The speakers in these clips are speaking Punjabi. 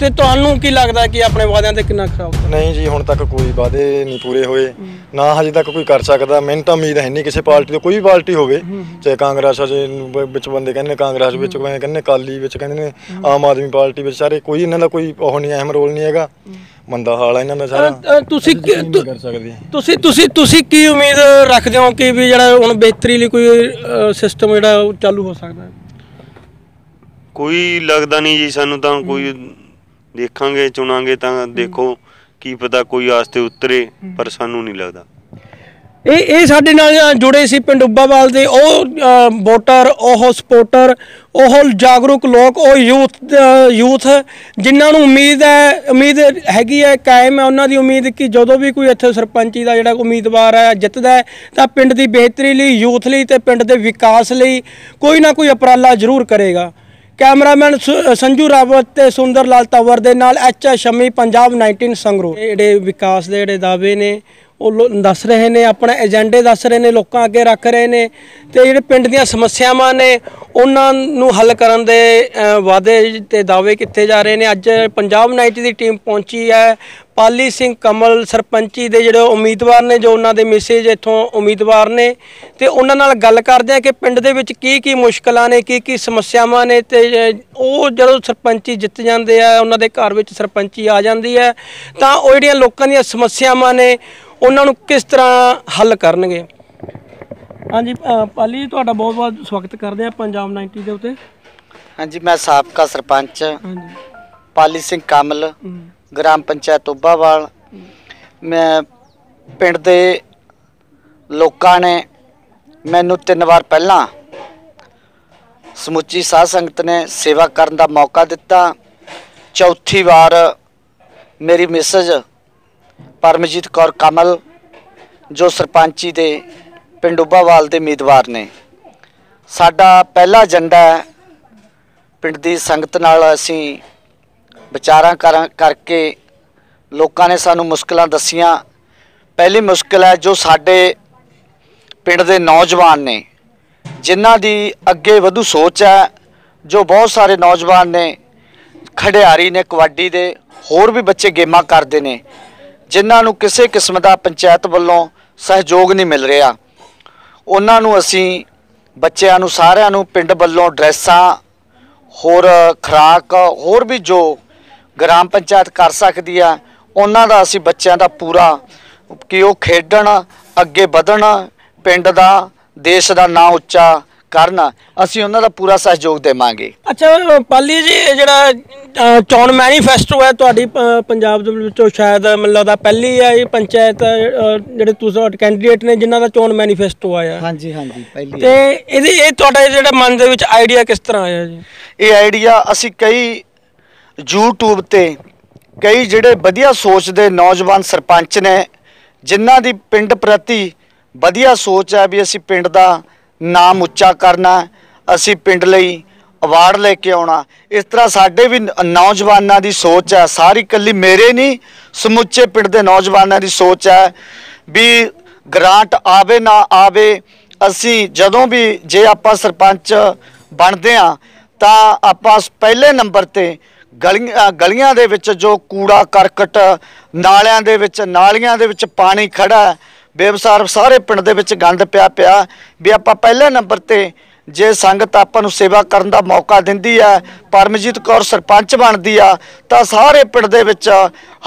ਤੇ ਤੁਹਾਨੂੰ ਕੀ ਲੱਗਦਾ ਕਿ ਆਪਣੇ ਵਾਅਦਿਆਂ ਤੇ ਕਿੰਨਾ ਖਰਾਬ ਨਹੀਂ ਜੀ ਹੁਣ ਤੱਕ ਕੋਈ ਵਾਅਦੇ ਨਹੀਂ ਪੂਰੇ ਹੋਏ। ਨਾ ਹਜੇ ਤੱਕ ਕੋਈ ਕਰ ਸਕਦਾ। ਮੈਨੂੰ ਤਾਂ ਉਮੀਦ ਹੈ ਨਹੀਂ ਕਿਸੇ ਪਾਰਟੀ ਤੋਂ ਕੋਈ ਵੀ ਪਾਰਟੀ ਹੋਵੇ। ਚਾਹੇ ਕਾਂਗਰਸ ਅਜੇ ਵਿੱਚ ਬੰਦੇ ਕਹਿੰਦੇ ਨੇ ਕਾਂਗਰਸ ਵਿੱਚ ਕਹਿੰਦੇ ਨੇ ਕਾਲੀ ਵਿੱਚ ਕਹਿੰਦੇ ਨੇ ਆਮ ਆਦਮੀ ਪਾਰਟੀ ਵਿੱਚ। ਸਾਰੇ ਕੋਈ ਇਹਨਾਂ ਦਾ ਕੋਈ ਉਹ ਨਹੀਂ ਅਹਿਮ ਰੋਲ ਨਹੀਂ ਹੈਗਾ। ਮੰਦਾ ਹਾਲ ਹੈ ਇਹਨਾਂ ਦਾ ਸਾਰਾ। ਤੁਸੀਂ ਕੀ- ਨਹੀਂ ਤੁ- ਕਰ ਸਕਦੇ। ਤੁਸੀਂ ਤੁਸੀਂ ਤੁਸੀਂ ਕੀ ਉਮੀਦ ਰੱਖਦੇ ਹੋ ਕਿ ਵੀ ਜਿਹੜਾ ਹੁਣ ਬਿਹਤਰੀ ਲਈ ਕੋਈ ਸਿਸਟਮ ਜਿਹੜਾ ਚਾਲੂ ਹੋ ਸਕਦਾ ਹੈ? ਕੋਈ ਲੱਗਦਾ ਨਹੀਂ ਜੀ ਸਾਨੂੰ ਤਾਂ ਕੋਈ ਦੇਖਾਂਗੇ ਚੁਣਾਂਗੇ ਤਾਂ ਦੇਖੋ ਕੀ ਪਤਾ ਕੋਈ ਆਸਤੇ ਉਤਰੇ ਪਰ ਸਾਨੂੰ ਨਹੀਂ ਲੱਗਦਾ। ਇਹ ਇਹ ਸਾਡੇ ਨਾਲ ਜੁੜੇ ਸੀ ਪਿੰਡ ਉੱਬਾਵਾਲ ਦੇ। ਉਹ ਵੋਟਰ ਉਹ ਸਪੋਰਟਰ ਉਹ ਜਾਗਰੂਕ ਲੋਕ ਉਹ ਯੂਥ ਯੂਥ ਜਿਨ੍ਹਾਂ ਨੂੰ ਉਮੀਦ ਹੈ ਉਮੀਦ ਹੈਗੀ ਹੈ ਕਾਇਮ ਹੈ ਉਹਨਾਂ ਦੀ ਉਮੀਦ ਕਿ ਜਦੋਂ ਵੀ ਕੋਈ ਇੱਥੇ ਸਰਪੰਚੀ ਦਾ ਜਿਹੜਾ ਉਮੀਦਵਾਰ ਹੈ ਜਿੱਤਦਾ ਹੈ ਤਾਂ ਪਿੰਡ ਦੀ ਬਿਹਤਰੀ ਲਈ ਯੂਥ ਲਈ ਤੇ ਪਿੰਡ ਦੇ ਵਿਕਾਸ ਲਈ ਕੋਈ ਨਾ ਕੋਈ ਉਪਰਾਲਾ ਜ਼ਰੂਰ ਕਰੇਗਾ। ਕੈਮਰਾਮੈਨ ਸੁ- ਸੰਜੂ ਰਾਵਤ ਤੇ ਸੁੰਦਰ ਲਾਲ ਤਵਰ ਦੇ ਨਾਲ ਐਚ ਸ਼ਮੀ, ਪੰਜਾਬ 19 ਸੰਗਰੂਰ। ਜਿਹੜੇ ਵਿਕਾਸ ਦੇ ਜਿਹੜੇ ਦਾਅਵੇ ਨੇ ਉਹ ਲੋ- ਦੱਸ ਰਹੇ ਨੇ, ਆਪਣਾ ਏਜੰਡੇ ਦੱਸ ਰਹੇ ਨੇ, ਲੋਕਾਂ ਅੱਗੇ ਰੱਖ ਰਹੇ ਨੇ ਤੇ ਜਿਹੜੇ ਪਿੰਡ ਦੀਆਂ ਸਮੱਸਿਆਵਾਂ ਨੇ, ਉਹਨਾਂ ਨੂੰ ਹੱਲ ਕਰਨ ਦੇ ਵਾਅਦੇ ਤੇ ਦਾਅਵੇ ਕੀਤੇ ਜਾ ਰਹੇ ਨੇ। ਅੱਜ ਪੰਜਾਬ 90 ਦੀ ਟੀਮ ਪਹੁੰਚੀ ਹੈ। ਪਾਲੀ ਸਿੰਘ ਕਮਲ ਸਰਪੰਚੀ ਦੇ ਜਿਹੜੇ ਉਮੀਦਵਾਰ ਨੇ, ਜੋ ਉਹਨਾਂ ਦੇ ਮੈਸੇਜ ਇੱਥੋਂ ਉਮੀਦਵਾਰ ਨੇ, ਤੇ ਉਹਨਾਂ ਨਾਲ ਗੱਲ ਕਰਦੇ ਆ ਕਿ ਪਿੰਡ ਦੇ ਵਿੱਚ ਕੀ ਕੀ ਮੁਸ਼ਕਲਾਂ ਨੇ, ਕੀ ਕੀ ਸਮੱਸਿਆਵਾਂ ਨੇ ਤੇ ਉਹ ਜਦੋਂ ਸਰਪੰਚੀ ਜਿੱਤ ਜਾਂਦੇ ਆ, ਉਹਨਾਂ ਦੇ ਘਰ ਵਿੱਚ ਸਰਪੰਚੀ ਆ ਜਾਂਦੀ ਹੈ, ਤਾਂ ਉਹ ਜਿਹੜੀਆਂ ਲੋਕਾਂ ਦੀਆਂ ਸਮੱਸਿਆਵਾਂ ਨੇ ਉਹਨਾਂ ਨੂੰ ਕਿਸ ਤਰ੍ਹਾਂ ਹੱਲ ਕਰਨਗੇ? ਹਾਂਜੀ ਅ, ਪਾਲੀ ਜੀ ਤੁਹਾਡਾ ਬਹੁਤ ਬਹੁਤ ਸਵਾਗਤ ਕਰਦੇ ਆ ਪੰਜਾਬ 90 ਦੇ ਉੱਤੇ। ਹਾਂਜੀ ਮੈਂ ਸਾਬਕਾ ਸਰਪੰਚ ਹਾਂਜੀ। ਪਾਲੀ ਸਿੰਘ ਕਮਲ ਹਮ, ਗ੍ਰਾਮ ਪੰਚਾਇਤ ਉੱਬਾਵਾਲ ਮੈਂ ਪਿੰਡ ਦੇ ਲੋਕਾਂ ਨੇ ਮੈਨੂੰ ਤਿੰਨ ਵਾਰ ਪਹਿਲਾਂ ਸਮੁੱਚੀ ਸਾਧ ਸੰਗਤ ਨੇ ਸੇਵਾ ਕਰਨ ਦਾ ਮੌਕਾ ਦਿੱਤਾ। ਚੌਥੀ ਵਾਰ ਮੇਰੀ ਮਿਸਜ ਪਰਮਜੀਤ ਕੌਰ ਕਮਲ, ਜੋ ਸਰਪੰਚੀ ਦੇ ਪਿੰਡ ਉੱਬਾਵਾਲ ਦੇ ਉਮੀਦਵਾਰ ਨੇ। ਸਾਡਾ ਪਹਿਲਾ ਏਜੰਡਾ ਪਿੰਡ ਦੀ ਸੰਗਤ ਨਾਲ ਅਸੀਂ ਵਿਚਾਰਾਂ ਕਰਾਂ, ਕਰਕੇ ਲੋਕਾਂ ਨੇ ਸਾਨੂੰ ਮੁਸ਼ਕਲਾਂ ਦੱਸੀਆਂ। ਪਹਿਲੀ ਮੁਸ਼ਕਲ ਹੈ ਜੋ ਸਾਡੇ ਪਿੰਡ ਦੇ ਨੌਜਵਾਨ ਨੇ, ਜਿਨ੍ਹਾਂ ਦੀ ਅੱਗੇ ਵਧੂ ਸੋਚ ਹੈ, ਜੋ ਬਹੁਤ ਸਾਰੇ ਨੌਜਵਾਨ ਨੇ, ਖਿਡਾਰੀ ਨੇ, ਕਬੱਡੀ ਦੇ ਹੋਰ ਵੀ ਬੱਚੇ ਗੇਮਾਂ ਕਰਦੇ ਨੇ। ਜਿਨ੍ਹਾਂ ਨੂੰ ਕਿਸੇ ਕਿਸਮ ਦਾ ਪੰਚਾਇਤ ਵੱਲੋਂ ਸਹਿਯੋਗ ਨਹੀਂ ਮਿਲ ਰਿਹਾ। ਉਹਨਾਂ ਨੂੰ ਅਸੀਂ ਬੱਚਿਆਂ ਨੂੰ, ਸਾਰਿਆਂ ਨੂੰ ਪਿੰਡ ਵੱਲੋਂ ਡਰੈਸਾਂ, ਹੋਰ ਖੁਰਾਕ, ਹੋਰ ਵੀ ਜੋ ਗ੍ਰਾਮ ਪੰਚਾਇਤ ਕਰ ਸਕਦੀ ਆ, ਉਹਨਾਂ ਦਾ ਅਸੀਂ ਬੱਚਿਆਂ ਦਾ ਪੂਰਾ ਕਿ ਉਹ ਖੇਡਣ, ਅੱਗੇ ਵਧਣ, ਪਿੰਡ ਦਾ, ਦੇਸ਼ ਦਾ ਨਾਂ ਉੱਚਾ ਕਰਨ ਅਸੀਂ ਉਹਨਾਂ ਦਾ ਪੂਰਾ ਸਹਿਯੋਗ ਦੇਵਾਂਗੇ। ਅੱਛਾ ਪਾਲੀ ਜੀ ਇਹ ਜਿਹੜਾ ਚੋਣ ਮੈਨੀਫੈਸਟੋ ਹੈ ਤੁਹਾਡੀ ਪੰਜਾਬ ਦੇ ਵਿੱਚੋਂ ਸ਼ਾਇਦ ਮੈਨੂੰ ਲੱਗਦਾ ਪਹਿਲੀ ਹੈ ਇਹ ਪੰਚਾਇਤ ਜਿਹੜੇ ਤੁਸੀਂ ਕੈਂਡੀਡੇਟ ਨੇ ਜਿਨ੍ਹਾਂ ਦਾ ਚੋਣ ਮੈਨੀਫੈਸਟੋ ਆਇਆ। ਹਾਂਜੀ ਹਾਂਜੀ ਪਹਿਲੀ ਤੇ ਇਹਦੇ ਇਹ ਤੁਹਾਡਾ ਜਿਹੜਾ ਮਨ ਦੇ ਵਿੱਚ ਆਈਡੀਆ ਕਿਸ ਤਰ੍ਹਾਂ ਆਇਆ ਜੀ? ਇਹ ਆਈਡੀਆ ਅਸੀਂ ਕਈ YouTube ਤੇ ਕਈ ਜਿਹੜੇ ਵਧੀਆ ਸੋਚਦੇ ਨੌਜਵਾਨ ਸਰਪੰਚ ਨੇ ਜਿਨ੍ਹਾਂ ਦੀ ਪਿੰਡ ਪ੍ਰਤੀ ਵਧੀਆ ਸੋਚ ਹੈ ਵੀ ਅਸੀਂ ਪਿੰਡ ਦਾ ਨਾਮ ਉੱਚਾ ਕਰਨਾ, ਅਸੀਂ ਪਿੰਡ ਲਈ ਅਵਾਰਡ ਲੈ ਕੇ ਆਉਣਾ। ਇਸ ਤਰ੍ਹਾਂ ਸਾਡੇ ਵੀ ਨ- ਨੌਜਵਾਨਾਂ ਦੀ ਸੋਚ ਹੈ। ਸਾਰੀ ਕੱਲੀ ਮੇਰੇ ਨਹੀਂ, ਸਮੁੱਚੇ ਪਿੰਡ ਦੇ ਨੌਜਵਾਨਾਂ ਦੀ ਸੋਚ ਹੈ ਵੀ ਗ੍ਰਾਂਟ ਆਵੇ ਨਾ ਆਵੇ। ਅਸੀਂ ਜਦੋਂ ਵੀ ਜੇ ਆਪਾਂ ਸਰਪੰਚ ਬਣਦੇ ਆ ਤਾਂ ਆਪਾਂ ਪਹਿਲੇ ਨੰਬਰ ਤੇ ਗਲੀਆਂ ਗਲੀਆਂ ਦੇ ਵਿੱਚ ਜੋ ਕੂੜਾ ਕਰਕਟ ਨਾਲਿਆਂ ਦੇ ਵਿੱਚ, ਨਾਲੀਆਂ ਦੇ ਵਿੱਚ ਪਾਣੀ ਖੜਾ ਬੇਵਸਾਰ ਸਾਰੇ ਪਿੰਡ ਦੇ ਵਿੱਚ ਗੰਦ ਪਿਆ ਪਿਆ ਵੀ ਆਪਾਂ ਪਹਿਲੇ ਨੰਬਰ ਤੇ ਜੇ ਸੰਗਤ ਆਪਾਂ ਨੂੰ ਸੇਵਾ ਕਰਨ ਦਾ ਮੌਕਾ ਦਿੰਦੀ ਹੈ, ਪਰਮਜੀਤ ਕੌਰ ਸਰਪੰਚ ਬਣਦੀ ਆ, ਤਾਂ ਸਾਰੇ ਪਿੰਡ ਦੇ ਵਿੱਚ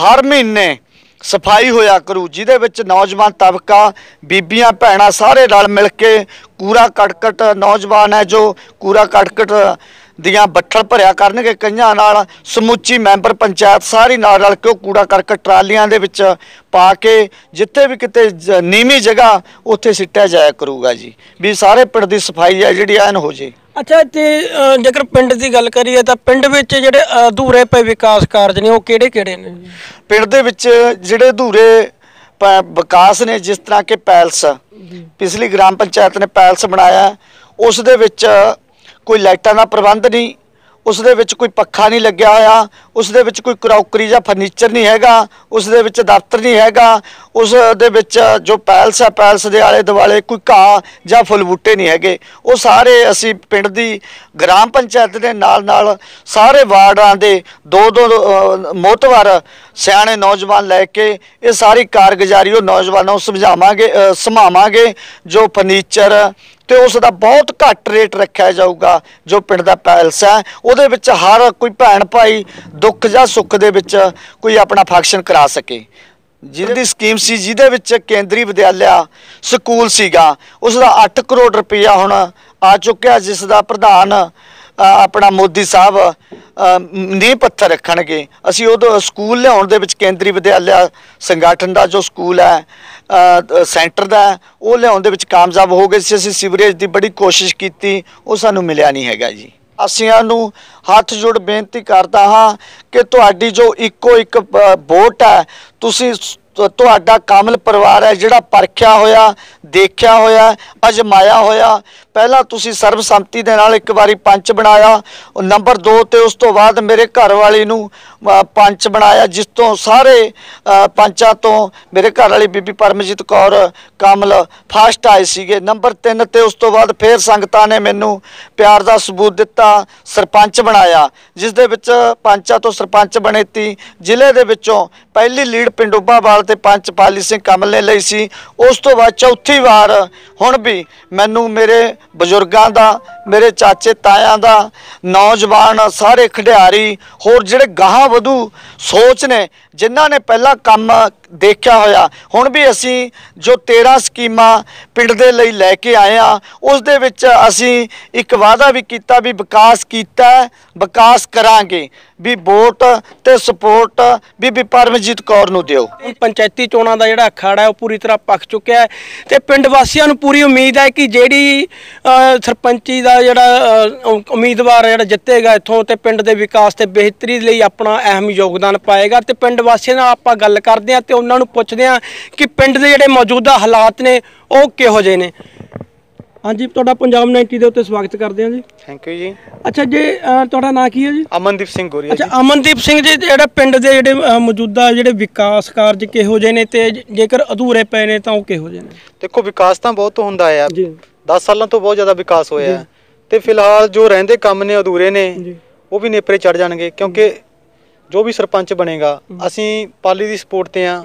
ਹਰ ਮਹੀਨੇ ਸਫ਼ਾਈ ਹੋਇਆ ਕਰੂ, ਜਿਹਦੇ ਵਿੱਚ ਨੌਜਵਾਨ ਤਬਕਾ, ਬੀਬੀਆਂ, ਭੈਣਾਂ ਸਾਰੇ ਰਲ ਮਿਲ ਕੇ ਕੂੜਾ ਕਟਕਟ ਨੌਜਵਾਨ ਹੈ ਜੋ ਕੂੜਾ ਕਟਕਟ ਦੀਆਂ ਬੱਠਲ ਭਰਿਆ ਕਰਨਗੇ। ਕਈਆਂ ਨਾਲ ਸਮੁੱਚੀ ਮੈਂਬਰ ਪੰਚਾਇਤ ਸਾਰੀ ਨਾਲ ਰਲ ਕੇ ਉਹ ਕੂੜਾ ਕਰਕਟ ਟਰਾਲੀਆਂ ਦੇ ਵਿੱਚ ਪਾ ਕੇ ਜਿੱਥੇ ਵੀ ਕਿਤੇ ਨੀਵੀਂ ਜਗ੍ਹਾ ਉੱਥੇ ਸਿੱਟਿਆ ਜਾਇਆ ਕਰੂਗਾ ਜੀ। ਵੀ ਸਾਰੇ ਪਿੰਡ ਦੀ ਸਫ਼ਾਈ ਹੈ ਜਿਹੜੀ ਐਨ ਹੋ ਜੇ। ਅੱਛਾ ਤੇ ਜੇਕਰ ਪਿੰਡ ਦੀ ਗੱਲ ਕਰੀਏ ਤਾਂ ਪਿੰਡ ਵਿੱਚ ਜਿਹੜੇ ਅਧੂਰੇ ਪਏ ਵਿਕਾਸ ਕਾਰਜ ਨੇ ਉਹ ਕਿਹੜੇ ਕਿਹੜੇ ਨੇ? ਪਿੰਡ ਦੇ ਵਿੱਚ ਜਿਹੜੇ ਅਧੂਰੇ ਵਿਕਾਸ ਨੇ ਜਿਸ ਤਰ੍ਹਾਂ ਕਿ ਪੈਲਸ। ਪਿਛਲੀ ਗ੍ਰਾਮ ਪੰਚਾਇਤ ਨੇ ਪੈਲਸ ਬਣਾਇਆ। ਉਸ ਦੇ ਵਿੱਚ ਕੋਈ ਲਾਈਟਾਂ ਦਾ ਪ੍ਰਬੰਧ ਨਹੀਂ ਉਸ ਦੇ ਵਿੱਚ ਕੋਈ ਪੱਖਾ ਨਹੀਂ ਲੱਗਿਆ ਹੋਇਆ ਉਸ ਦੇ ਵਿੱਚ ਕੋਈ ਕਰੌਕਰੀ ਜਾਂ ਫਰਨੀਚਰ ਨਹੀਂ ਹੈਗਾ ਉਸ ਦੇ ਵਿੱਚ ਦਫ਼ਤਰ ਨਹੀਂ ਹੈਗਾ ਉਸ ਦੇ ਵਿੱਚ ਜੋ ਪੈਲਸ ਹੈ ਪੈਲਸ ਦੇ ਆਲੇ ਦੁਆਲੇ ਕੋਈ ਘਾਹ ਜਾਂ ਫੁੱਲ ਬੂਟੇ ਨਹੀਂ ਹੈਗੇ। ਉਹ ਸਾਰੇ ਅਸੀਂ ਪਿੰਡ ਦੀ ਗ੍ਰਾਮ ਪੰਚਾਇਤ ਦੇ ਨਾਲ ਨਾਲ ਸਾਰੇ ਵਾਰਡਾਂ ਦੇ ਦੋ ਦੋ ਅਹ, ਮੋਹਤਵਰ ਸਿਆਣੇ ਨੌਜਵਾਨ ਲੈ ਕੇ ਇਹ ਸਾਰੀ ਕਾਰਗੁਜ਼ਾਰੀ ਉਹ ਨੌਜਵਾਨਾਂ ਨੂੰ ਸਮਝਾਵਾਂਗੇ ਅਹ, ਸਮਾਵਾਂਗੇ ਜੋ ਫਰਨੀਚਰ ਤੇ ਉਸ ਦਾ ਬਹੁਤ ਘੱਟ ਰੇਟ ਰੱਖਿਆ ਜਾਊਗਾ ਜੋ ਪਿੰਡ ਦਾ ਪੈਲਸ ਹੈ। ਉਹਦੇ ਵਿੱਚ ਹਰ ਕੋਈ ਭੈਣ ਭਾਈ ਦੁੱਖ ਜਾਂ ਸੁੱਖ ਦੇ ਵਿੱਚ ਕੋਈ ਆਪਣਾ ਫੰਕਸ਼ਨ ਕਰਾ ਸਕੇ। ਜਿਹਦੀ ਸਕੀਮ ਸੀ, ਜਿਹਦੇ ਵਿੱਚ ਕੇਂਦਰੀ ਵਿਦਿਆਲਿਆ ਸਕੂਲ ਸੀਗਾ ਉਸ ਦਾ 8 ਕਰੋੜ ਰੁਪਇਆ ਹੁਣ ਆ ਚੁੱਕਿਆ ਜਿਸ ਦਾ ਪ੍ਰਧਾਨ ਆਪਣਾ ਮੋਦੀ ਸਾਹਿਬ ਨੀਂਹ ਪੱਥਰ ਰੱਖਣਗੇ। ਅਸੀਂ ਉਹ ਸਕੂਲ ਲਿਆਉਣ ਦੇ ਵਿੱਚ ਕੇਂਦਰੀ ਵਿਦਿਆਲਿਆ ਸੰਗਠਨ ਦਾ ਜੋ ਸਕੂਲ ਹੈ ਸੈਂਟਰ ਦਾ, ਉਹ ਲਿਆਉਣ ਦੇ ਵਿੱਚ ਕਾਮਯਾਬ ਹੋ ਗਏ ਸੀ। ਅਸੀਂ ਸੀਵਰੇਜ ਦੀ ਬੜੀ ਕੋਸ਼ਿਸ਼ ਕੀਤੀ, ਉਹ ਸਾਨੂੰ ਮਿਲਿਆ ਨਹੀਂ ਹੈਗਾ ਜੀ। ਅਸੀਆਂ ਨੂੰ ਹੱਥ ਜੋੜ ਬੇਨਤੀ ਕਰਦਾ ਹਾਂ ਕਿ ਤੁਹਾਡੀ ਜੋ ਇੱਕੋ ਇੱਕ ਵੋਟ ਹੈ, ਤੁਸੀਂ ਤੁਹਾਡਾ ਕਾਮਲ ਪਰਿਵਾਰ ਹੈ ਜਿਹੜਾ ਪਰਖਿਆ ਹੋਇਆ, ਦੇਖਿਆ ਹੋਇਆ, ਅਜਮਾਇਆ ਹੋਇਆ ਪਹਿਲਾਂ ਤੁਸੀਂ ਸਰਬਸੰਮਤੀ ਦੇ ਨਾਲ ਇੱਕ ਵਾਰੀ ਪੰਚ ਬਣਾਇਆ ਨੰਬਰ 2 ਤੇ ਉਸ ਤੋਂ ਬਾਅਦ ਮੇਰੇ ਘਰ ਵਾਲੀ ਨੂੰ ਪੰਚ ਬਣਾਇਆ, ਜਿਸ ਤੋਂ ਸਾਰੇ ਪੰਚਾਂ ਤੋਂ ਮੇਰੇ ਘਰ ਵਾਲੀ ਬੀਬੀ ਪਰਮਜੀਤ ਕੌਰ, ਕਾਮਲ ਫਾਸਟ ਆਏ ਸੀਗੇ। ਨੰਬਰ 3 ਤੇ ਉਸ ਤੋਂ ਬਾਅਦ ਫੇਰ ਸੰਗਤਾਂ ਨੇ ਮੈਨੂੰ ਪਿਆਰ ਦਾ ਸਬੂਤ ਦਿੱਤਾ, ਸਰਪੰਚ ਬਣਾਇਆ, ਜਿਸ ਦੇ ਵਿੱਚ ਪੰਚਾਂ ਤੋਂ ਸਰਪੰਚ ਬਣੇ ਤੀ। ਜ਼ਿਲ੍ਹੇ ਦੇ ਵਿੱਚੋਂ ਪਹਿਲੀ ਲੀਡ ਪਿੰਡੋਬਾਵਾਲ ਤੇ ਪੰਚ ਪਾਲੀ ਸਿੰਘ ਕਮਲ ਨੇ ਲਈ ਸੀ। ਉਸ ਤੋਂ ਬਾਅਦ ਚੌਥੀ ਵਾਰ ਹੁਣ ਵੀ ਮੈਨੂੰ ਮੇਰੇ ਬਜ਼ੁਰਗਾਂ ਦਾ ਮੇਰੇ ਚਾਚੇ ਤਾਇਆਂ ਦਾ, ਨੌਜਵਾਨ, ਸਾਰੇ ਖਿਡਾਰੀ ਹੋਰ ਜਿਹੜੇ ਗਾਹਾਂ ਵਧੂ, ਸੋਚ ਨੇ, ਜਿਨ੍ਹਾਂ ਨੇ ਪਹਿਲਾਂ ਕੰਮ ਦੇਖਿਆ ਹੋਇਆ, ਹੁਣ ਵੀ ਅਸੀਂ ਜੋ 13 ਸਕੀਮਾਂ ਪਿੰਡ ਦੇ ਲਈ ਲੈ ਕੇ ਆਏ ਆ ਉਸ ਦੇ ਵਿੱਚ ਅਸੀਂ ਇੱਕ ਵਾਅਦਾ ਵੀ ਕੀਤਾ ਵੀ ਵਿਕਾਸ ਕੀਤਾ, ਵਿਕਾਸ ਕਰਾਂਗੇ, ਵੀ ਵੋਟ ਤੇ ਸਪੋਰਟ ਬੀਬੀ ਪਰਮਜੀਤ ਕੌਰ ਨੂੰ ਦਿਓ। ਪੰਚਾਇਤੀ ਚੋਣਾਂ ਦਾ ਜਿਹੜਾ ਅਖਾੜਾ ਹੈ, ਉਹ ਪੂਰੀ ਤਰ੍ਹਾਂ ਪੱਕ ਚੁੱਕਿਆ ਹੈ ਤੇ ਪਿੰਡ ਵਾਸੀਆਂ ਨੂੰ ਪੂਰੀ ਉਮੀਦ ਹੈ ਕਿ ਜਿਹੜੀ ਸਰਪੰਚੀ ਦਾ ਜਿਹੜਾ ਅ, ਉਮੀਦਵਾਰ ਜਿਹੜਾ ਜਿੱਤੇਗਾ ਇੱਥੋਂ ਤੇ ਪਿੰਡ ਦੇ ਵਿਕਾਸ ਤੇ ਬਿਹਤਰੀ ਲਈ ਆਪਣਾ ਅਹਿਮ ਯੋਗਦਾਨ ਪਾਏਗਾ ਤੇ ਪਿੰਡ ਵਾਸੀਆਂ ਨਾਲ ਆਪਾਂ ਗੱਲ ਕਰਦੇ ਹਾਂ ਤੇ ਉਹਨਾਂ ਨੂੰ ਪੁੱਛਦੇ ਹਾਂ ਕਿ ਪਿੰਡ ਦੇ ਜਿਹੜੇ ਮੌਜੂਦਾ ਹਾਲਾਤ ਨੇ ਉਹ ਕਿਹੋ ਜਿਹੇ ਨੇ। ਹਾਂਜੀ ਤੁਹਾਡਾ ਪੰਜਾਬ 90 ਦੇ ਉੱਤੇ ਸਵਾਗਤ ਕਰਦੇ ਹਾਂ ਜੀ। ਥੈਂਕ ਯੂ ਜੀ। ਅੱਛਾ ਜੀ ਤੁਹਾਡਾ ਨਾਂ ਕੀ ਹੈ ਜੀ? ਅਮਨਦੀਪ ਸਿੰਘ ਗੋਰੀਆ ਅੱਛਾ ਅਮਨਦੀਪ ਸਿੰਘ ਜੀ ਜਿਹੜਾ ਪਿੰਡ ਦੇ ਜਿਹੜੇ ਮੌਜੂਦਾ ਜਿਹੜੇ ਵਿਕਾਸ ਕਾਰਜ ਕਿਹੋ ਜਿਹੇ ਨੇ ਤੇ ਜੇਕਰ ਅਧੂਰੇ ਪਏ ਨੇ ਤਾਂ ਉਹ ਕਿਹੋ ਜਿਹੇ ਨੇ? ਦੇਖੋ ਵਿਕਾਸ ਤਾਂ ਬਹੁਤ ਹੁੰਦਾ ਆ। ਜੀ। 10 ਸਾਲਾਂ ਤੋਂ ਬਹੁਤ ਜ਼ਿਆਦਾ ਵਿਕਾਸ ਹੋਇਆ। ਹੈ ਤੇ ਫਿਲਹਾਲ ਜੋ ਰਹਿੰਦੇ ਕੰਮ ਨੇ ਅਧੂਰੇ ਨੇ ਉਹ ਵੀ ਨੇਪਰੇ ਚੜ ਜਾਣਗੇ ਕਿਉਂਕਿ ਜੋ ਵੀ ਸਰਪੰਚ ਬਣੇਗਾ ਅਸੀਂ ਪਾਲੀ ਦੀ ਸਪੋਰਟ ਤੇ ਆ।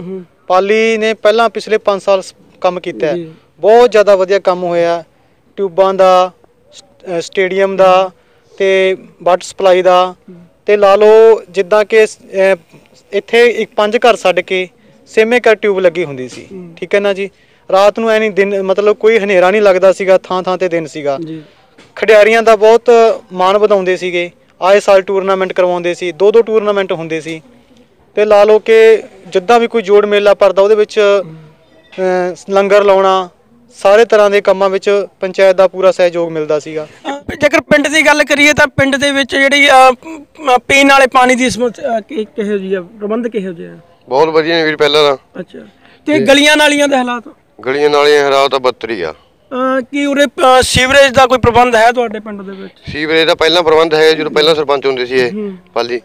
ਪਾਲੀ ਨੇ ਪਹਿਲਾਂ ਪਿਛਲੇ 5 ਸਾਲ ਕੰਮ ਕੀਤਾ ਹੈ। ਬਹੁਤ ਜ਼ਿਆਦਾ ਵਧੀਆ ਕੰਮ ਹੋਇਆ। ਟਿਊਬਾਂ ਦਾ ਸਟੇਡੀਅਮ ਦਾ ਤੇ ਵਾਟਰ ਸਪਲਾਈ ਦਾ ਤੇ ਲਾ ਲਓ ਜਿੱਦਾਂ ਕਿ ਇੱਥੇ ਇੱਕ ਪੰਜ ਘਰ ਛੱਡ ਕੇ ਸੇਮੇ ਘਰ ਟਿਊਬ ਲੱਗੀ ਹੁੰਦੀ ਸੀ। ਠੀਕ ਹੈ ਨਾ ਜੀ? ਰਾਤ ਨੂੰ ਐ ਨਹੀਂ ਦਿਨ ਮਤਲਬ ਕੋਈ ਹਨੇਰਾ ਨਹੀਂ ਲੱਗਦਾ ਸੀਗਾ ਥਾਂ ਥਾਂ ਤੇ ਦਿਨ ਸੀਗਾ। ਜੀ। ਖਿਡਾਰੀਆਂ ਦਾ ਬਹੁਤ ਮਾਣ ਵਧਾਉਂਦੇ ਸੀਗੇ। ਆਏ ਸਾਲ ਟੂਰਨਾਮੈਂਟ ਕਰਵਾਉਂਦੇ ਸੀ ਦੋ ਦੋ ਟੂਰਨਾਮੈਂਟ ਹੁੰਦੇ ਸੀ। ਤੇ ਲਾ ਲਓ ਕਿ ਜਿੱਦਾਂ ਵੀ ਕੋਈ ਜੋੜ ਮੇਲਾ ਪਰਦਾ ਉਹਦੇ ਵਿੱਚ ਲੰਗਰ ਲਾਉਣਾ ਸਾਰੇ ਤਰ੍ਹਾਂ ਦੇ ਕੰਮਾਂ ਵਿੱਚ ਪੰਚਾਇਤ ਦਾ ਪੂਰਾ ਸਹਿਯੋਗ ਮਿਲਦਾ ਸੀਗਾ। ਜੇਕਰ ਪਿੰਡ ਦੀ ਗੱਲ ਕਰੀਏ ਤਾਂ ਪਿੰਡ ਦੇ ਵਿੱਚ ਜਿਹੜੀ ਪੀਣ ਵਾਲੇ ਪਾਣੀ ਦੀ ਕਿਹੋ ਜਿਹੀ ਆ? ਪ੍ਰਬੰਧ ਕਿਹੋ ਜਿਹੇ ਆ? ਬਹੁਤ ਵਧੀਆ ਨੇ ਵੀਰ ਪਹਿਲਾਂ ਤਾਂ। ਅੱਛਾ। ਤੇ ਗਲੀਆਂ ਨਾਲੀਆਂ ਦੇ ਹਾਲਾਤ? ਗਲੀਆਂ ਨਾਲੀਆਂ ਹਾਲਾਤ ਤਾਂ ਆ। ਕੀ ਉਰੇ ਸੀਵਰੇਜ ਦਾ ਕੋਈ ਪ੍ਰਬੰਧ ਹੈ ਤੁਹਾਡੇ ਪਿੰਡ ਦੇ ਵਿੱਚ? ਸੀਵਰੇਜ ਦਾ ਪਹਿਲਾਂ ਪ੍ਰਬੰਧ ਹੈਗਾ ਜਦੋਂ ਪਹਿਲਾਂ ਸਰਪੰਚ ਹੁੰਦੇ ਸੀ ਇਹ ਪਾਲੀ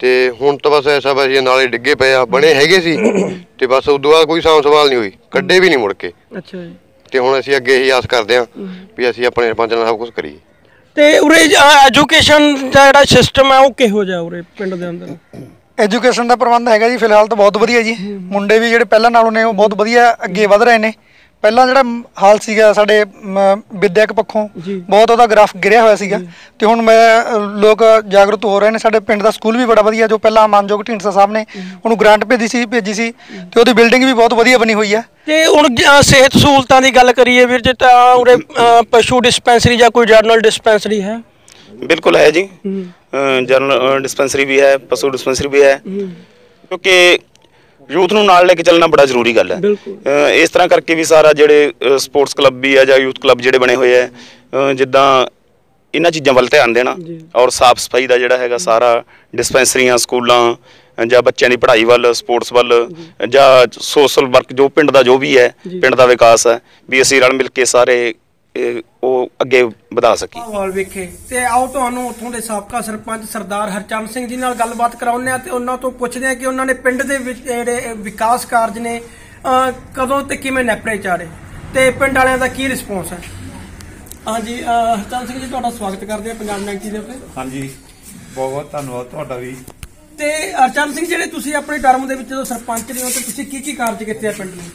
ਤੇ ਹੁਣ ਤਾਂ ਬਸ ਐਸਾ ਬਸ ਇਹ ਨਾਲੇ ਡਿੱਗੇ ਪਏ ਆ ਬਣੇ ਹੈਗੇ ਸੀ। ਤੇ ਬਸ ਉਦੋਂ ਬਾਅਦ ਕੋਈ ਸਾਂਭ ਸੰਭਾਲ ਨਹੀਂ ਹੋਈ ਕੱਢੇ ਵੀ ਨਹੀਂ ਮੁੜ ਕੇ। ਅੱਛਾ ਜੀ। ਤੇ ਹੁਣ ਅਸੀਂ ਅੱਗੇ ਇਹੀ ਆਸ ਕਰਦੇ ਹਾਂ ਵੀ ਅਸੀਂ ਆਪਣੇ ਸਰਪੰਚ ਨਾਲ ਸਭ ਕੁਝ ਕਰੀਏ। ਤੇ ਉਰੇ ਐਜੂਕੇਸ਼ਨ ਦਾ ਜਿਹੜਾ ਸਿਸਟਮ ਹੈ ਉਹ ਕਿਹੋ ਜਿਹਾ ਉਰੇ ਪਿੰਡ ਦੇ ਅੰਦਰ? ਐਜੂਕੇਸ਼ਨ ਦਾ ਪ੍ਰਬੰਧ ਹੈਗਾ ਜੀ ਫਿਲਹਾਲ ਤਾਂ ਬਹੁਤ ਵਧੀਆ ਜੀ। ਮੁੰਡੇ ਵੀ ਜਿਹੜੇ ਪਹਿਲਾਂ ਨਾਲੋਂ ਨੇ ਉਹ ਬਹੁਤ ਵਧੀਆ ਅੱਗੇ ਵਧ ਰਹੇ ਨੇ। ਪਹਿਲਾਂ ਜਿਹੜਾ ਹਾਲ ਸੀਗਾ ਸਾਡੇ ਵਿਦਿਅਕ ਪੱਖੋਂ। ਬਹੁਤ ਉਹਦਾ ਗ੍ਰਾਫ ਗਿਰਿਆ ਹੋਇਆ ਸੀਗਾ। ਤੇ ਹੁਣ ਮੈਂ ਲੋਕ ਜਾਗਰੂਕ ਹੋ ਰਹੇ ਨੇ ਸਾਡੇ ਪਿੰਡ ਦਾ ਸਕੂਲ ਵੀ ਬੜਾ ਵਧੀਆ ਜੋ ਪਹਿਲਾਂ ਮਾਨਯੋਗ ਢੀਂਡਸਾ ਸਾਹਿਬ ਨੇ ਉਹਨੂੰ ਗ੍ਰਾਂਟ ਭੇਜੀ ਸੀ ਭੇਜੀ ਸੀ ਤੇ ਉਹਦੀ ਬਿਲਡਿੰਗ ਵੀ ਬਹੁਤ ਵਧੀਆ ਬਣੀ ਹੋਈ ਹੈ ਤੇ ਹੁਣ ਸਿਹਤ ਸਹੂਲਤਾਂ ਦੀ ਗੱਲ ਕਰੀਏ ਵੀਰ ਜੀ ਤਾਂ ਉਰੇ ਪਸ਼ੂ ਡਿਸਪੈਂਸਰੀ ਜਾਂ ਕੋਈ ਜਨਰਲ ਡਿਸਪੈਂਸਰੀ ਹੈ? ਬਿਲਕੁਲ ਹੈ ਜੀ। ਜਨਰਲ ਡਿਸਪੈਂਸਰੀ ਵੀ ਹੈ ਪਸ਼ੂ ਡਿਸਪੈਂਸਰੀ ਵੀ ਹੈ। ਕਿਉਂਕਿ ਯੂਥ ਨੂੰ ਨਾਲ ਲੈ ਕੇ ਚੱਲਣਾ ਬੜਾ ਜ਼ਰੂਰੀ ਗੱਲ ਹੈ ਇਸ ਤਰ੍ਹਾਂ ਕਰਕੇ ਵੀ ਸਾਰਾ ਜਿਹੜੇ ਸਪੋਰਟਸ ਕਲੱਬ ਵੀ ਹੈ ਜਾਂ ਯੂਥ ਕਲੱਬ ਜਿਹੜੇ ਬਣੇ ਹੋਏ ਅ, ਜਿੱਦਾਂ ਇਹਨਾਂ ਚੀਜ਼ਾਂ ਵੱਲ ਧਿਆਨ ਦੇਣਾ। ਔਰ ਸਾਫ਼ ਸਫ਼ਾਈ ਦਾ ਜਿਹੜਾ ਹੈਗਾ ਸਾਰਾ ਡਿਸਪੈਂਸਰੀਆਂ ਸਕੂਲਾਂ ਜਾਂ ਬੱਚਿਆਂ ਦੀ ਪੜ੍ਹਾਈ ਵੱਲ ਸਪੋਰਟਸ ਵੱਲ ਜਾਂ ਸੋਸ਼ਲ ਵਰਕ ਜੋ ਪਿੰਡ ਦਾ ਜੋ ਵੀ ਹੈ। ਪਿੰਡ ਦਾ ਵਿਕਾਸ ਹੈ ਵੀ ਅਸੀਂ ਰਲ ਮਿਲ ਕੇ ਸਾਰੇ ਇਹ ਉਹ ਅੱਗੇ ਵਧਾ ਸਕੀ। ਮਾਹੌਲ ਵੇਖੇ। ਤੇ ਆਓ ਤੁਹਾਨੂੰ ਉੱਥੋਂ ਦੇ ਸਾਬਕਾ ਸਰਪੰਚ ਸਰਦਾਰ ਹਰਚੰਦ ਸਿੰਘ ਜੀ ਨਾਲ ਗੱਲਬਾਤ ਕਰਾਉਂਦੇ ਆ ਤੇ ਉਹਨਾਂ ਤੋਂ ਪੁੱਛਦੇ ਆ ਕਿ ਉਹਨਾਂ ਨੇ ਪਿੰਡ ਦੇ ਵਿੱਚ ਜਿਹੜੇ ਵਿਕਾਸ ਕਾਰਜ ਨੇ ਕਦੋਂ ਤੇ ਕਿਵੇਂ ਨੈਪਰੇ ਚਾੜੇ? ਤੇ ਪਿੰਡ ਵਾਲਿਆਂ ਦਾ ਕੀ ਰਿਸਪੌਂਸ ਹੈ? ਹਾਂਜੀ ਹਰਚੰਦ ਸਿੰਘ ਜੀ ਤੁਹਾਡਾ ਸਵਾਗਤ ਕਰਦੇ ਆ ਪੰਜਾਬ 90 ਦੇ ਉੱਤੇ। ਹਾਂਜੀ ਬਹੁਤ ਬਹੁਤ ਧੰਨਵਾਦ ਤੁਹਾਡਾ ਵੀ। ਤੇ ਹਰਚੰਦ ਸਿੰਘ ਜਿਹੜੇ ਤੁਸੀਂ ਆਪਣੇ ਟਰਮ ਦੇ ਵਿੱਚ ਜਦੋਂ ਸਰਪੰਚ ਰਹੇ ਹੋ ਤੇ ਤੁਸੀਂ ਕੀ ਕੀ ਕਾਰਜ ਕੀਤੇ ਆ ਪਿੰਡ ਲਈ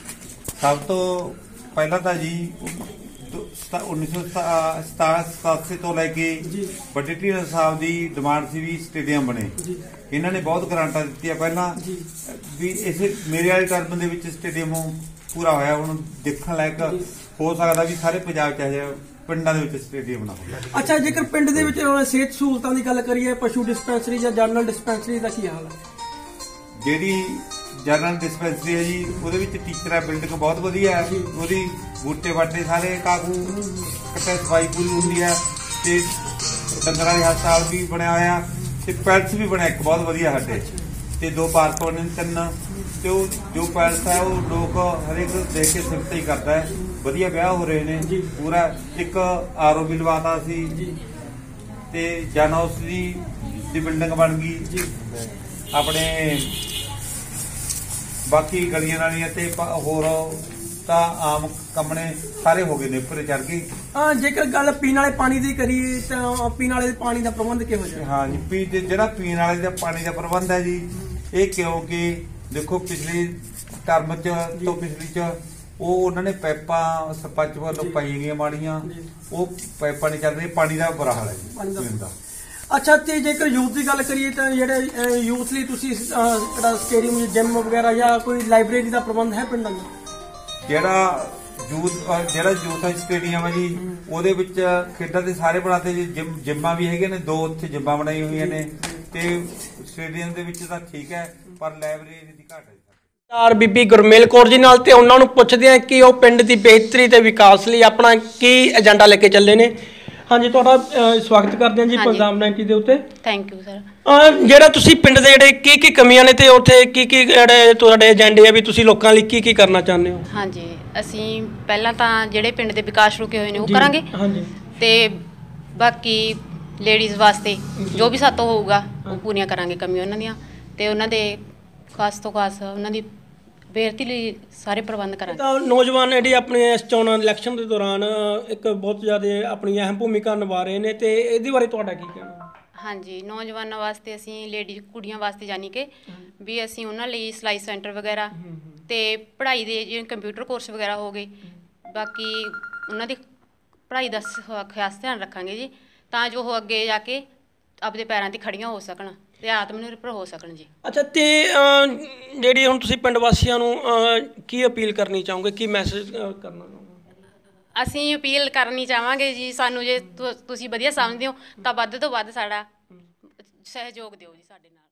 ਸਭ ਤੋਂ ਪਹਿਲਾਂ ਤਾਂ ਜੀ 1987 ਤੋਂ ਲੈ ਕੇ ਢੀਂਡਸਾ ਸਾਹਿਬ ਦੀ ਡਿਮਾਂਡ ਸੀ ਵੀ ਸਟੇਡੀਅਮ ਬਣੇ। ਇਹਨਾਂ ਨੇ ਬਹੁਤ ਗਰਾਂਟਾਂ ਦਿੱਤੀਆਂ। ਪਹਿਲਾਂ ਵੀ ਇਸੇ ਮੇਰੇ ਵਾਲੇ ਟਰਮ ਦੇ ਵਿੱਚ ਸਟੇਡੀਅਮ ਪੂਰਾ ਹੋਇਆ। ਹੁਣ ਦੇਖਣ ਲਾਇਕ ਹੋ ਸਕਦਾ ਵੀ ਸਾਰੇ ਪੰਜਾਬ ਚ ਹਜੇ ਪਿੰਡਾਂ ਦੇ ਵਿੱਚ ਸਟੇਡੀਅਮ ਨਾ ਹੋਵੇ। ਅੱਛਾ ਜੇਕਰ ਪਿੰਡ ਦੇ ਵਿੱਚ ਸਿਹਤ ਸਹੂਲਤਾਂ ਦੀ ਗੱਲ ਕਰੀਏ ਪਸ਼ੂ ਡਿਸਪੈਂਸਰੀ ਜਾਂ ਜਨਰਲ ਡਿਸਪੈਂਸਰੀ ਦਾ ਕੀ ਹਾਲ ਹੈ? ਜਿਹੜੀ ਜਨਰਲ ਡਿਸਪੈਂਸਰੀ ਹੈ ਜੀ ਉਹਦੇ ਵਿੱਚ ਟੀਚਰ ਹੈ ਬਿਲਡਿੰਗ ਬਹੁਤ ਵਧੀਆ ਹੈ। ਉਹਦੀ ਬੂਟੇ ਬਾਟੇ ਸਾਰੇ ਕਾਫੂ ਕੱਟੇ ਸਫ਼ਾਈ ਪੂਰੀ ਹੁੰਦੀ ਹੈ ਤੇ ਡੰਗਰਾਂ ਦੇ ਹਸਪਤਾਲ ਵੀ ਬਣਿਆ ਹੋਇਆ ਤੇ ਪੈਲਸ ਵੀ ਬਣਿਆ ਇੱਕ ਬਹੁਤ ਵਧੀਆ ਸਾਡੇ ਤੇ ਦੋ ਪਾਰਕ ਨੇ ਤਿੰਨ। ਤੇ ਉਹ ਜੋ ਪੈਲਸ ਹੈ ਉਹ ਲੋਕ ਹਰੇਕ ਦੇਖ ਕੇ ਸਿਫਤ ਹੀ ਕਰਦਾ ਹੈ। ਵਧੀਆ ਵਿਆਹ ਹੋ ਰਹੇ ਨੇ। ਪੂਰਾ ਇੱਕ ਆਰਓ ਵੀ ਲਵਾਤਾ ਸੀ। ਤੇ ਜਨ ਹਾਊਸ ਦੀ ਬਿਲਡਿੰਗ ਬਣ ਗਈ। ਆਪਣੇ ਬਾਕੀ ਗਲੀਆਂ ਨਾਲੀਆਂ ਤੇ ਹੋਰ ਤਾਂ ਆਮ ਕੰਮ ਨੇ ਸਾਰੇ ਹੋ ਗਏ ਨੇ ਉੱਪਰ ਚੜ ਗਏ। ਹਾਂ ਜੇਕਰ ਗੱਲ ਪੀਣ ਵਾਲੇ ਪਾਣੀ ਦੀ ਕਰੀਏ ਤਾਂ ਪੀਣ ਵਾਲੇ ਪਾਣੀ ਦਾ ਪ੍ਰਬੰਧ ਕਿਹੋ ਜਿਹਾ? ਹਾਂ ਜੀ ਪੀ ਤੇ ਜਿਹੜਾ ਪੀਣ ਵਾਲੇ ਦਾ ਪਾਣੀ ਦਾ ਪ੍ਰਬੰਧ ਹੈ ਜੀ ਇਹ ਕਿਉਂਕਿ ਦੇਖੋ ਪਿਛਲੀ ਟਰਮ ਚ ਤੋਂ ਪਿਛਲੀ ਚ ਉਹ ਉਹਨਾਂ ਨੇ ਪਾਈਪਾਂ ਸਰਪੰਚ ਵੱਲੋਂ ਪਾਈਆਂ ਗਈਆਂ ਮਾੜੀਆਂ ਉਹ ਪਾਈਪਾਂ ਨਹੀਂ ਚੱਲ ਰਹੀ ਪਾਣੀ ਦਾ ਬੁਰਾ ਹਾਲ ਹੈ ਜੀ ਪਾਣੀ ਦਾ ਅੱਛਾ ਤੇ ਜੇਕਰ ਯੂਥ ਦੀ ਗੱਲ ਕਰੀਏ ਤਾਂ ਜਿਹੜੇ ਯੂਥ ਲਈ ਤੁਸੀਂ ਜਿਹੜਾ ਸਟੇਡੀਅਮ ਜਿਮ ਵਗੈਰਾ ਜਾਂ ਕੋਈ ਲਾਇਬ੍ਰੇਰੀ ਦਾ ਪ੍ਰਬੰਧ ਹੈ ਪਿੰਡਾਂ ਦਾ? ਜਿਹੜਾ ਯੂਥ ਜਿਹੜਾ ਯੂਥ ਸਟੇਡੀਅਮ ਹੈ ਜੀ ਉਹਦੇ ਵਿੱਚ ਖੇਡਾਂ ਦੇ ਸਾਰੇ ਬਣਾਤੇ ਜੀ ਜਿਮ ਜਿੰਮਾਂ ਵੀ ਹੈਗੇ ਨੇ ਦੋ ਉੱਥੇ ਜਿੰਮਾਂ ਬਣਾਈ ਹੋਈਆਂ ਨੇ ਤੇ ਸਟੇਡੀਅਮ ਦੇ ਵਿੱਚ ਤਾਂ ਠੀਕ ਹੈ ਪਰ ਲਾਇਬ੍ਰੇਰੀ ਦੀ ਘਾਟ ਹੈ ਜੀ। ਬੀਬੀ ਗੁਰਮੇਲ ਕੌਰ ਜੀ ਨਾਲ ਤੇ ਉਹਨਾਂ ਨੂੰ ਪੁੱਛਦੇ ਆ ਕਿ ਉਹ ਪਿੰਡ ਦੀ ਬਿਹਤਰੀ ਤੇ ਵਿਕਾਸ ਲਈ ਆਪਣਾ ਕੀ ਏਜੰਡਾ ਲੈ ਕੇ ਚੱਲੇ ਨੇ। ਹਾਂਜੀ ਤੁਹਾਡਾ ਅਹ, ਸਵਾਗਤ ਕਰਦੇ ਹਾਂ ਜੀ ਹਾਂਜੀ। ਪੰਜਾਬ 90 ਦੇ ਉੱਤੇ। ਥੈਂਕ ਯੂ ਸਰ ਅਹ, ਜਿਹੜਾ ਤੁਸੀਂ ਪਿੰਡ ਦੇ ਜਿਹੜੇ ਕੀ ਕੀ ਕਮੀਆਂ ਨੇ ਤੇ ਉੱਥੇ ਕੀ ਕੀ ਜਿਹੜੇ ਤੁਹਾਡੇ ਏਜੰਡੇ ਆ ਵੀ ਤੁਸੀਂ ਲੋਕਾਂ ਲਈ ਕੀ ਕੀ ਕਰਨਾ ਚਾਹੁੰਦੇ ਹੋ? ਹਾਂਜੀ ਅਸੀਂ ਪਹਿਲਾਂ ਤਾਂ ਜਿਹੜੇ ਪਿੰਡ ਦੇ ਵਿਕਾਸ ਰੁਕੇ ਹੋਏ ਨੇ ਉਹ ਜੀ, ਕਰਾਂਗੇ। ਹਾਂਜੀ। ਤੇ ਬਾਕੀ ਲੇਡੀਜ਼ ਵਾਸਤੇ ਜੋ। ਵੀ ਸਾਤੋਂ ਹੋਊਗਾ ਉਹ ਪੂਰੀਆਂ ਕਰਾਂਗੇ ਕਮੀਆਂ ਉਹਨਾਂ ਦੀਆਂ। ਤੇ ਉਹਨਾਂ ਦੇ ਖਾਸ ਤੋਂ ਖਾਸ ਉਹਨਾਂ ਦੀ ਬੇਰਤੀ ਲਈ ਸਾਰੇ ਪ੍ਰਬੰਧ ਕਰਾਂਗੇ। ਤਾਂ ਨੌਜਵਾਨ ਜਿਹੜੀ ਆਪਣੀ ਇਸ ਚੋਣ ਇਲੈਕਸ਼ਨ ਦੇ ਦੌਰਾਨ ਇੱਕ ਬਹੁਤ ਜ਼ਿਆਦਾ ਆਪਣੀ ਅਹਿਮ ਭੂਮਿਕਾ ਨਿਭਾ ਰਹੇ ਨੇ ਤੇ ਇਹਦੇ ਬਾਰੇ ਤੁਹਾਡਾ ਕੀ ਕਹਿਣਾ? ਹਾਂਜੀ ਨੌਜਵਾਨਾਂ ਵਾਸਤੇ ਅਸੀਂ ਲੇਡੀ ਕੁੜੀਆਂ ਵਾਸਤੇ ਜਾਨੀ ਕਿ ਵੀ ਅਸੀਂ ਉਹਨਾਂ ਲਈ ਸਿਲਾਈ ਸੈਂਟਰ ਵਗੈਰਾ ਤੇ ਪੜ੍ਹਾਈ ਦੇ ਜਿਵੇਂ ਕੰਪਿਊਟਰ ਕੋਰਸ ਵਗੈਰਾ ਹੋ ਗਏ। ਬਾਕੀ ਉਹਨਾਂ ਦੀ ਪੜ੍ਹਾਈ ਦਾ ਖਾਸ ਧਿਆਨ ਰੱਖਾਂਗੇ ਜੀ ਤਾਂ ਜੋ ਉਹ ਅੱਗੇ ਜਾ ਕੇ ਆਪਦੇ ਪੈਰਾਂ ਤੇ ਖੜੀਆਂ ਹੋ ਸਕਣ। ਤੇ ਆਤਮ ਨਿਰਭਰ ਹੋ ਸਕਣ ਜੀ। ਅੱਛਾ ਤੇ ਜਿਹੜੀ ਹੁਣ ਤੁਸੀਂ ਪਿੰਡ ਵਾਸੀਆਂ ਨੂੰ ਕੀ ਅਪੀਲ ਕਰਨੀ ਚਾਹੋਗੇ? ਕੀ ਮੈਸੇਜ ਕਰਨਾ ਚਾਹੋਗੇ? ਅਸੀਂ ਅਪੀਲ ਕਰਨੀ ਚਾਹਾਂਗੇ ਜੀ ਸਾਨੂੰ ਜੇ ਤੁ- ਤੁਸੀਂ ਵਧੀਆ ਸਮਝਦੇ ਹੋ ਤਾਂ ਵੱਧ ਤੋਂ ਵੱਧ ਸਾਡਾ ਸਹਿਯੋਗ ਦਿਓ ਜੀ ਸਾਡੇ ਨਾਲ।